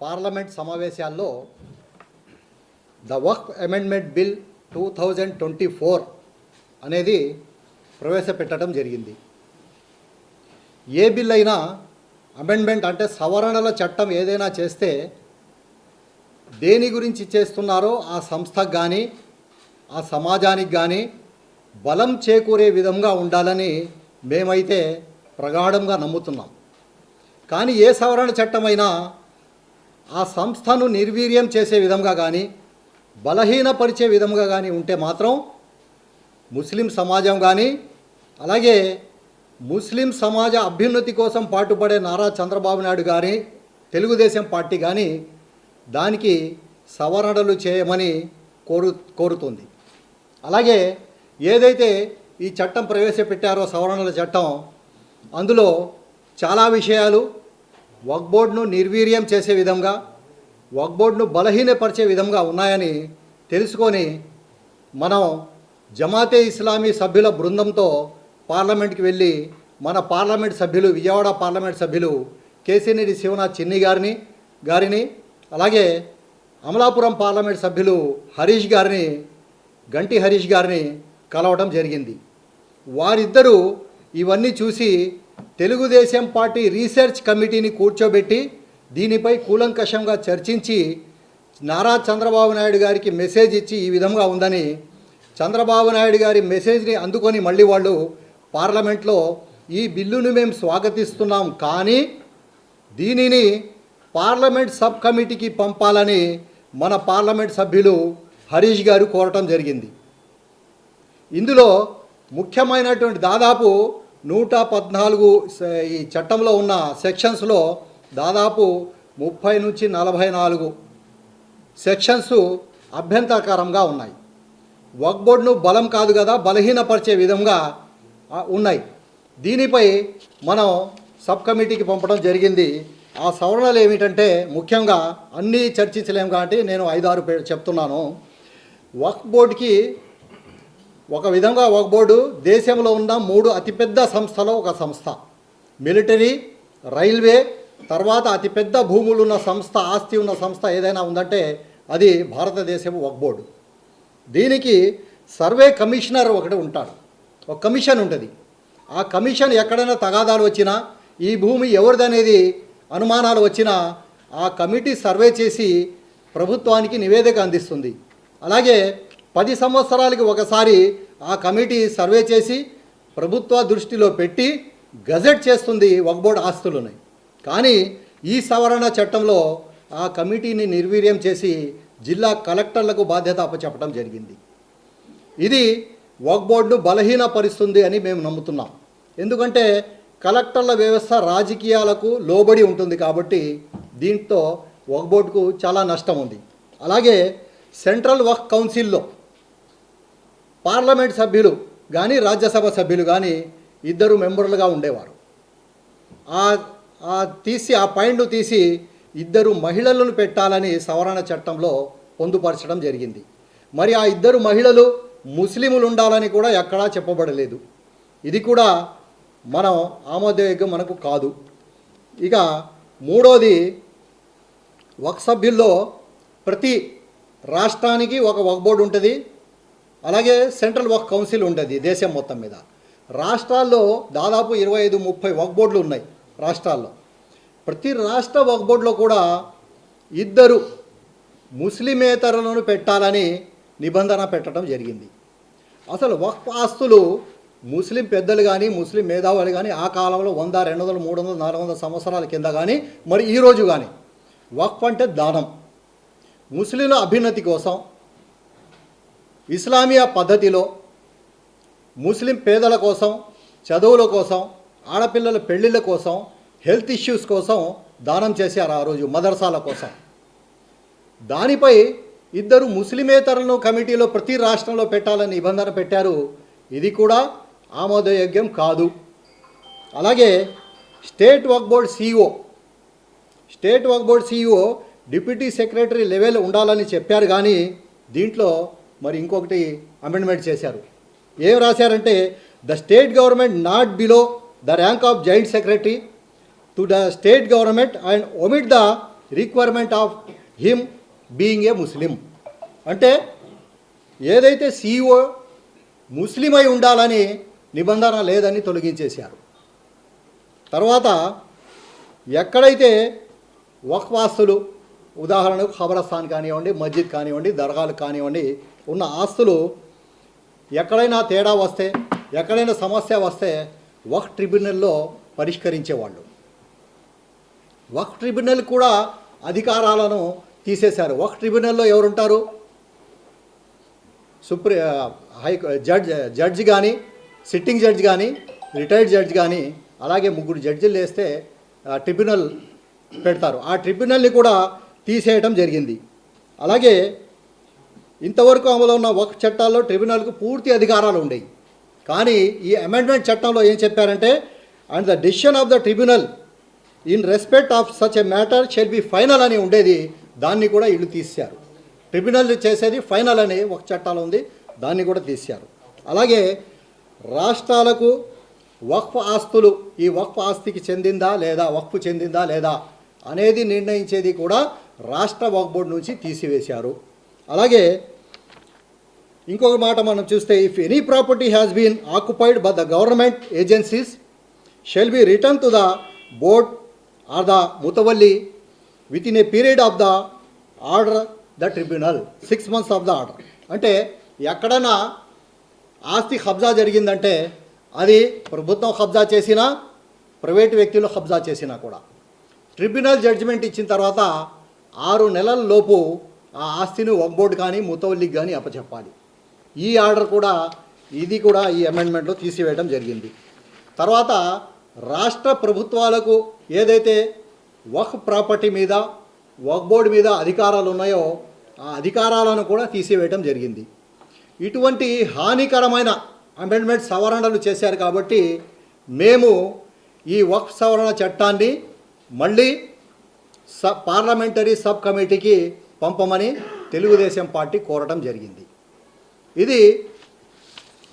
Parliament సమావేశాల్లో the Waqf amendment bill two thousand twenty four అనేది ప్రవేశపెట్టడం జరిగింది. ఏ బిల్ అయినా అమెండ్మెంట్ అంటే సవరణల చట్టం ఏదైనా చేస్తే దేని గురించి చేస్తున్నారో ఆ సంస్థకు కానీ ఆ సమాజానికి కానీ బలం చేకూరే విధంగా ఉండాలని మేమైతే ప్రగాఢంగా నమ్ముతున్నాం. కానీ ఏ సవరణ చట్టమైనా ఆ సంస్థను నిర్వీర్యం చేసే విధంగా కానీ బలహీనపరిచే విధంగా కానీ ఉంటే మాత్రం ముస్లిం సమాజం కానీ అలాగే ముస్లిం సమాజ అభ్యున్నతి కోసం పాటుపడే నారా చంద్రబాబు నాయుడు గారి తెలుగుదేశం పార్టీ కానీ దానికి సవరణలు చేయమని కోరు కోరుతుంది. అలాగే ఏదైతే ఈ చట్టం ప్రవేశపెట్టారో సవరణల చట్టం అందులో చాలా విషయాలు వక్బోర్డ్ను నిర్వీర్యం చేసే విధంగా వక్బోర్డ్ను బలహీనపరిచే విధంగా ఉన్నాయని తెలుసుకొని మనం జమాతే ఇస్లామీ సభ్యుల బృందంతో పార్లమెంట్కి వెళ్ళి మన పార్లమెంట్ సభ్యులు విజయవాడ పార్లమెంట్ సభ్యులు కేసినేని శివనాథ్ చిన్ని గారిని గారిని అలాగే అమలాపురం పార్లమెంట్ సభ్యులు హరీష్ గారిని గంటి హరీష్ గారిని కలవడం జరిగింది. వారిద్దరూ ఇవన్నీ చూసి తెలుగుదేశం పార్టీ రీసెర్చ్ కమిటీని కూర్చోబెట్టి దీనిపై కూలంకషంగా చర్చించి నారా చంద్రబాబు నాయుడు గారికి మెసేజ్ ఇచ్చి ఈ విధంగా ఉందని చంద్రబాబు నాయుడు గారి మెసేజ్ని అందుకొని మళ్ళీ వాళ్ళు పార్లమెంట్లో ఈ బిల్లును మేము స్వాగతిస్తున్నాం కానీ దీనిని పార్లమెంట్ సబ్ కమిటీకి పంపాలని మన పార్లమెంట్ సభ్యులు హరీష్ గారు కోరటం జరిగింది. ఇందులో ముఖ్యమైనటువంటి దాదాపు నూట పద్నాలుగు ఈ చట్టంలో ఉన్న సెక్షన్స్లో దాదాపు ముప్పై నుంచి నలభై నాలుగు సెక్షన్స్ అభ్యంతరకరంగా ఉన్నాయి. వక్ బోర్డును బలం కాదు కదా బలహీనపరిచే విధంగా ఉన్నాయి. దీనిపై మనం సబ్ కమిటీకి పంపడం జరిగింది. ఆ సవరణలు ఏమిటంటే ముఖ్యంగా అన్నీ చర్చించలేము కాబట్టి నేను ఐదారు పేరు చెప్తున్నాను. వక్ బోర్డుకి ఒక విధంగా ఒక బోర్డు దేశంలో ఉన్న మూడు అతిపెద్ద సంస్థలో ఒక సంస్థ. మిలిటరీ రైల్వే తర్వాత అతిపెద్ద భూములు ఉన్న సంస్థ ఆస్తి ఉన్న సంస్థ ఏదైనా ఉందంటే అది భారతదేశం ఒక బోర్డు. దీనికి సర్వే కమిషనర్ ఒకటి ఉంటాడు. ఒక కమిషన్ ఉంటుంది. ఆ కమిషన్ ఎక్కడైనా తగాదాలు వచ్చినా ఈ భూమి ఎవరిదనేది అనుమానాలు వచ్చినా ఆ కమిటీ సర్వే చేసి ప్రభుత్వానికి నివేదిక అందిస్తుంది. అలాగే పది సంవత్సరాలకి ఒకసారి ఆ కమిటీ సర్వే చేసి ప్రభుత్వ దృష్టిలో పెట్టి గజెట్ చేస్తుంది వక్బోర్డ్ ఆస్తులున్నాయి కానీ ఈ సవరణ చట్టంలో ఆ కమిటీని నిర్వీర్యం చేసి జిల్లా కలెక్టర్లకు బాధ్యత అప్పచెప్పడం జరిగింది. ఇది వక్బోర్డును బలహీనపరుస్తుంది అని మేము నమ్ముతున్నాం. ఎందుకంటే కలెక్టర్ల వ్యవస్థ రాజకీయాలకు లోబడి ఉంటుంది కాబట్టి దీంతో వక్బోర్డుకు చాలా నష్టం ఉంది. అలాగే సెంట్రల్ వక్ కౌన్సిల్లో పార్లమెంట్ సభ్యులు కానీ రాజ్యసభ సభ్యులు కానీ ఇద్దరు మెంబర్లుగా ఉండేవారు. ఆ తీసి ఆ పాయింట్ తీసి ఇద్దరు మహిళలను పెట్టాలని సవరణ చట్టంలో పొందుపరచడం జరిగింది. మరి ఆ ఇద్దరు మహిళలు ముస్లిములు ఉండాలని కూడా ఎక్కడా చెప్పబడలేదు. ఇది కూడా మనం ఆమోదయోగ్యం మనకు కాదు. ఇక మూడోది ఒక సభ్యుల్లో ప్రతి రాష్ట్రానికి ఒక వక్ బోర్డు ఉంటుంది. అలాగే సెంట్రల్ వర్క్ కౌన్సిల్ ఉంటుంది దేశం మొత్తం మీద. రాష్ట్రాల్లో దాదాపు ఇరవై ఐదు ముప్పై వక్ బోర్డులు ఉన్నాయి రాష్ట్రాల్లో. ప్రతి రాష్ట్ర వక్ బోర్డులో కూడా ఇద్దరు ముస్లిమేతరులను పెట్టాలని నిబంధన పెట్టడం జరిగింది. అసలు వక్ఫ్ ఆస్తులు ముస్లిం పెద్దలు కానీ ముస్లిం మేధావులు కానీ ఆ కాలంలో వంద రెండు వందలు మూడు వందలు నాలుగు వందల సంవత్సరాల కింద కానీ మరి ఈరోజు కానీ వక్ఫ్ అంటే దానం. ముస్లింల అభ్యున్నతి కోసం ఇస్లామియా పద్ధతిలో ముస్లిం పేదల కోసం చదువుల కోసం ఆడపిల్లల పెళ్ళిళ్ళ కోసం హెల్త్ ఇష్యూస్ కోసం దానం చేశారు ఆ రోజు మదర్సాల కోసం. దానిపై ఇద్దరు ముస్లిమేతరులను కమిటీలో ప్రతి రాష్ట్రంలో పెట్టాలని నిబంధన పెట్టారు. ఇది కూడా ఆమోదయోగ్యం కాదు. అలాగే state work board CEO state work board CEO deputy secretary level ఉండాలని చెప్పారు కానీ దీంట్లో మరి ఇంకొకటి అమెండ్మెంట్ చేశారు. ఏం రాశారంటే the state government not below the rank of joint secretary to the state government and omit the requirement of him being a Muslim అంటే ఏదైతే సీఈఓ ముస్లిం అయి ఉండాలని నిబంధన లేదని తొలగించేశారు. తర్వాత ఎక్కడైతే వక్ఫ్ ఉదాహరణకు ఖబరస్థాన్ కానివ్వండి మస్జిద్ కానివ్వండి దర్గాలు కానివ్వండి ఉన్న ఆస్తులు ఎక్కడైనా తేడా వస్తే ఎక్కడైనా సమస్య వస్తే వక్ ట్రిబ్యునల్లో పరిష్కరించేవాళ్ళు. వక్ ట్రిబ్యునల్ కూడా అధికారాలను తీసేశారు. వక్ ట్రిబ్యునల్లో ఎవరుంటారు? సుప్రీ హై జడ్జ్ జడ్జి కానీ సిట్టింగ్ జడ్జి కానీ రిటైర్డ్ జడ్జి కానీ అలాగే ముగ్గురు జడ్జిలు వేస్తే ట్రిబ్యునల్ పెడతారు. ఆ ట్రిబ్యునల్ని కూడా తీసేయటం జరిగింది. అలాగే ఇంతవరకు అమలు ఉన్న ఒక చట్టాల్లో ట్రిబ్యునల్కు పూర్తి అధికారాలు ఉండేవి. కానీ ఈ అమెండ్మెంట్ చట్టంలో ఏం చెప్పారంటే and the decision of the tribunal in respect of such a matter shall be final అని ఉండేది. దాన్ని కూడా వీళ్ళు తీశారు. ట్రిబ్యునల్ చేసేది ఫైనల్ అని ఒక చట్టాలు ఉంది. దాన్ని కూడా తీశారు. అలాగే రాష్ట్రాలకు వక్ఫ్ ఆస్తులు ఈ వక్ఫ్ ఆస్తికి చెందిందా లేదా వక్ఫ్ చెందిందా లేదా అనేది నిర్ణయించేది కూడా రాష్ట్ర వక్ఫ్ బోర్డు నుంచి తీసివేశారు. అలాగే ఇంకొక మాట మనం చూస్తే if any property has been occupied by the government agencies shall be return to the board or the mutawalli within a period of the order the tribunal six months of the order అంటే ఎక్కడైనా ఆస్తి కబ్జా జరిగిందంటే అది ప్రభుత్వం కబ్జా చేసినా private వ్యక్తులు కబ్జా చేసినా కూడా. ట్రిబ్యునల్ జడ్జిమెంట్ ఇచ్చిన తర్వాత ఆరు నెలల లోపు ఆ ఆస్తిని వక్ కానీ ముతవల్లికి కానీ అప్పచెప్పాలి. ఈ ఆర్డర్ కూడా ఇది కూడా ఈ అమెండ్మెంట్లో తీసివేయడం జరిగింది. తర్వాత రాష్ట్ర ప్రభుత్వాలకు ఏదైతే వక్ ప్రాపర్టీ మీద వక్ బోర్డు మీద అధికారాలు ఉన్నాయో ఆ అధికారాలను కూడా తీసివేయడం జరిగింది. ఇటువంటి హానికరమైన అమెండ్మెంట్ సవరణలు చేశారు కాబట్టి మేము ఈ వక్ఫ్ సవరణ చట్టాన్ని మళ్ళీ స పార్లమెంటరీ సబ్ కమిటీకి పంపమని తెలుగుదేశం పార్టీ కోరటం జరిగింది. ఇది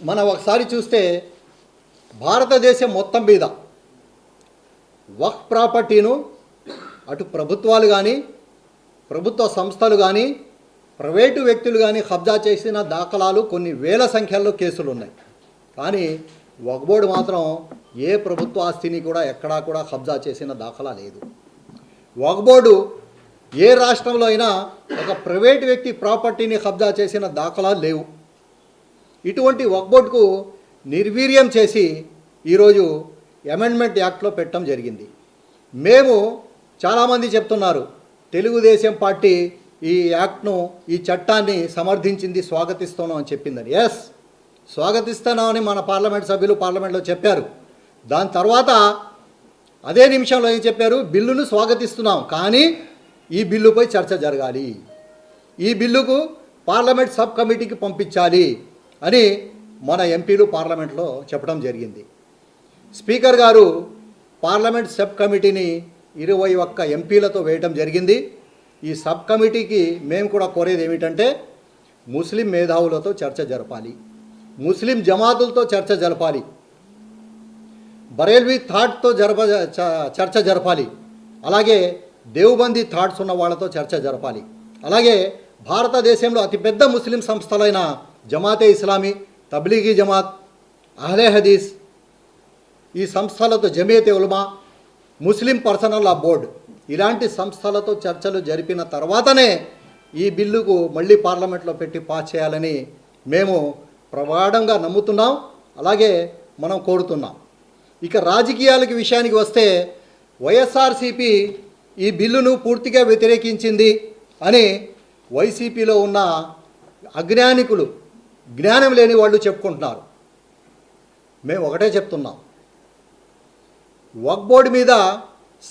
మనం ఒకసారి చూస్తే భారతదేశం మొత్తం మీద వక్ ప్రాపర్టీను అటు ప్రభుత్వాలు కానీ ప్రభుత్వ సంస్థలు కానీ ప్రైవేటు వ్యక్తులు కానీ కబ్జా చేసిన దాఖలాలు కొన్ని వేల సంఖ్యలో కేసులు ఉన్నాయి. కానీ వక్ఫ్ మాత్రం ఏ ప్రభుత్వ ఆస్తిని కూడా ఎక్కడా కూడా కబ్జా చేసిన దాఖలా లేదు. వక్ఫ్ ఏ రాష్ట్రంలో అయినా ఒక ప్రైవేట్ వ్యక్తి ప్రాపర్టీని కబ్జా చేసిన దాఖలాలు లేవు. ఇటువంటి వక్ఫ్ నిర్వీర్యం చేసి ఈరోజు అమెండ్మెంట్ యాక్ట్లో పెట్టడం జరిగింది. మేము చాలామంది చెప్తున్నారు తెలుగుదేశం పార్టీ ఈ యాక్ట్ను ఈ చట్టాన్ని సమర్థించింది స్వాగతిస్తున్నాం అని చెప్పిందని. ఎస్ స్వాగతిస్తున్నామని మన పార్లమెంట్ సభ్యులు పార్లమెంట్లో చెప్పారు. దాని తర్వాత అదే నిమిషంలో ఏం చెప్పారు? బిల్లును స్వాగతిస్తున్నాం కానీ ఈ బిల్లుపై చర్చ జరగాలి. ఈ బిల్లుకు పార్లమెంట్ సబ్ కమిటీకి పంపించాలి అని మన ఎంపీలు పార్లమెంట్లో చెప్పడం జరిగింది. స్పీకర్ గారు పార్లమెంట్ సబ్ కమిటీని ఇరవై ఒక్క ఎంపీలతో వేయటం జరిగింది. ఈ సబ్ కమిటీకి మేము కూడా కోరేది ఏమిటంటే ముస్లిం మేధావులతో చర్చ జరపాలి. ముస్లిం జమాతులతో చర్చ జరపాలి. బరేల్వి థాట్తో జరప చ- చర్చ జరపాలి. అలాగే దేవుబందీ థాట్స్ ఉన్న వాళ్ళతో చర్చ జరపాలి. అలాగే భారతదేశంలో అతిపెద్ద ముస్లిం సంస్థలైన జమాతే ఇస్లామీ తబ్లీగీ జమాత్ అహ్లే హదీస్ ఈ సంస్థలతో Jamiate Ulama Muslim personal law board ఇలాంటి సంస్థలతో చర్చలు జరిపిన తర్వాతనే ఈ బిల్లుకు మళ్ళీ పార్లమెంట్లో పెట్టి పాస్ చేయాలని మేము ప్రగాఢంగా నమ్ముతున్నాం. అలాగే మనం కోరుతున్నాం. ఇక రాజకీయాలకి విషయానికి వస్తే వైఎస్ఆర్సీపీ ఈ బిల్లును పూర్తిగా వ్యతిరేకించింది అని వైసీపీలో ఉన్న అజ్ఞానికులు జ్ఞానం లేని వాళ్ళు చెప్పుకుంటున్నారు. మేము ఒకటే చెప్తున్నాం. వక్ బోర్డు మీద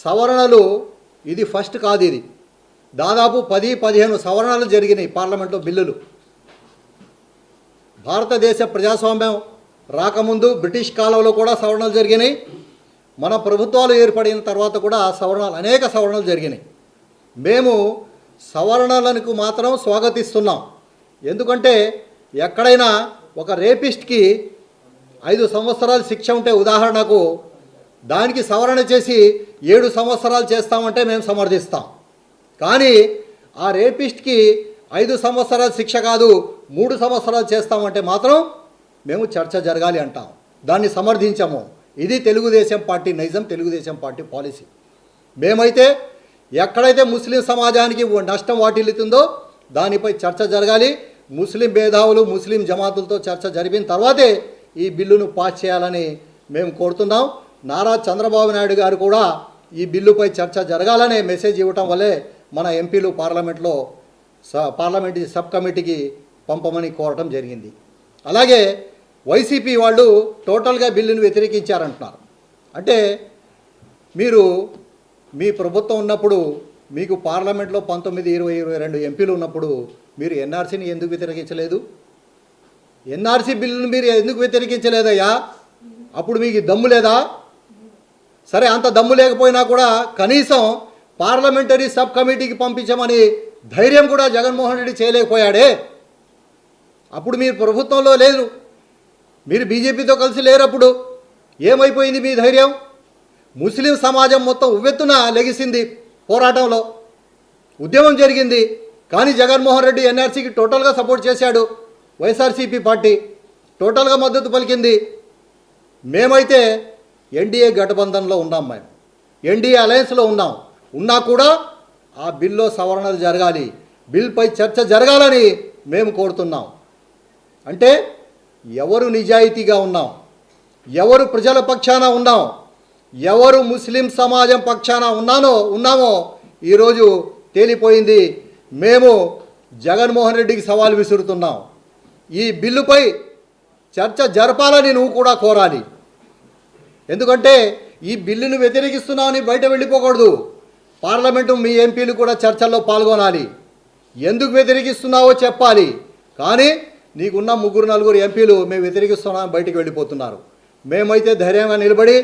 సవరణలు ఇది ఫస్ట్ కాదు ఇది. దాదాపు పది పదిహేను సవరణలు జరిగినాయి పార్లమెంట్లో బిల్లులు. భారతదేశ ప్రజాస్వామ్యం రాకముందు బ్రిటిష్ కాలంలో కూడా సవరణలు జరిగినాయి. మన ప్రభుత్వాలు ఏర్పడిన తర్వాత కూడా సవరణలు అనేక సవరణలు జరిగినాయి. మేము సవరణలకు మాత్రం స్వాగతిస్తున్నాం. ఎందుకంటే ఎక్కడైనా ఒక రేపిస్ట్కి ఐదు సంవత్సరాలు శిక్ష ఉంటే ఉదాహరణకు దానికి సవరణ చేసి ఏడు సంవత్సరాలు చేస్తామంటే మేము సమర్థిస్తాం. కానీ ఆ రేపిస్ట్కి ఐదు సంవత్సరాల శిక్ష కాదు మూడు సంవత్సరాలు చేస్తామంటే మాత్రం మేము చర్చ జరగాలి అంటాం. దాన్ని సమర్థించాము. ఇది తెలుగుదేశం పార్టీ నైజం తెలుగుదేశం పార్టీ పాలసీ. మేమైతే ఎక్కడైతే ముస్లిం సమాజానికి నష్టం వాటిల్లుతుందో దానిపై చర్చ జరగాలి. ముస్లిం భేదావులు ముస్లిం జమాతులతో చర్చ జరిపిన తర్వాతే ఈ బిల్లును పాస్ చేయాలని మేము కోరుతున్నాం. నారా చంద్రబాబు నాయుడు గారు కూడా ఈ బిల్లుపై చర్చ జరగాలనే మెసేజ్ ఇవ్వటం వల్లే మన ఎంపీలు పార్లమెంట్లో స పార్లమెంట్ సబ్ కమిటీకి పంపమని కోరటం జరిగింది. అలాగే వైసీపీ వాళ్ళు టోటల్గా బిల్లును వ్యతిరేకించారంటున్నారు. అంటే మీరు మీ ప్రభుత్వం ఉన్నప్పుడు మీకు పార్లమెంట్లో పంతొమ్మిది ఇరవై ఇరవై రెండు ఎంపీలు ఉన్నప్పుడు మీరు ఎన్ఆర్సీని ఎందుకు వ్యతిరేకించలేదు? ఎన్ఆర్సీ బిల్లును మీరు ఎందుకు వ్యతిరేకించలేదయ్యా? అప్పుడు మీకు దమ్ము లేదా? సరే అంత దమ్ము లేకపోయినా కూడా కనీసం పార్లమెంటరీ సబ్ కమిటీకి పంపించమని ధైర్యం కూడా జగన్మోహన్ రెడ్డి చేయలేకపోయాడే. అప్పుడు మీరు ప్రభుత్వంలో లేదు మీరు బీజేపీతో కలిసి లేరప్పుడు ఏమైపోయింది మీ ధైర్యం? ముస్లిం సమాజం మొత్తం ఉవ్వెత్తున లెగిసింది పోరాటంలో. ఉద్యమం జరిగింది కానీ జగన్మోహన్ రెడ్డి ఎన్ఆర్సీకి టోటల్గా సపోర్ట్ చేశాడు వైఎస్ఆర్సీపీ పార్టీ. టోటల్గా మద్దతు పలికింది. మేమైతే ఎన్డీఏ గఠబంధన్లో ఉన్నాం మేము ఎన్డీఏ అలయన్స్లో ఉన్నాం. ఉన్నా కూడా ఆ బిల్లో సవరణలు జరగాలి. బిల్పై చర్చ జరగాలని మేము కోరుతున్నాం. అంటే ఎవరు నిజాయితీగా ఉన్నాం? ఎవరు ప్రజల పక్షాన ఉన్నాం? ఎవరు ముస్లిం సమాజం పక్షాన ఉన్నానో ఉన్నామో ఈరోజు తేలిపోయింది. మేము జగన్మోహన్ రెడ్డికి సవాల్ విసురుతున్నాం. ఈ బిల్లుపై చర్చ జరపాలని నువ్వు కూడా కోరాలి. ఎందుకంటే ఈ బిల్లును వ్యతిరేకిస్తున్నామని బయట వెళ్ళిపోకూడదు. పార్లమెంటు మీ ఎంపీలు కూడా చర్చల్లో పాల్గొనాలి. ఎందుకు వ్యతిరేకిస్తున్నావో చెప్పాలి. కానీ నీకున్న ముగ్గురు నలుగురు ఎంపీలు మేము వ్యతిరేకిస్తున్నామని బయటికి వెళ్ళిపోతున్నారు. మేమైతే ధైర్యంగా నిలబడి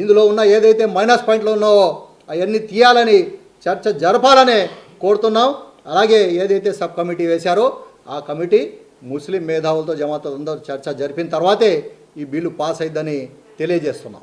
ఇందులో ఉన్న ఏదైతే మైనస్ పాయింట్లు ఉన్నావో అవన్నీ తీయాలని చర్చ జరపాలనే కోరుతున్నాం. అలాగే ఏదైతే సబ్ కమిటీ వేశారో ఆ కమిటీ ముస్లిం మేధావులతో జమాతో చర్చ జరిపిన తర్వాతే ఈ బిల్లు పాస్ అయిందని తెలియజేస్తున్నాం.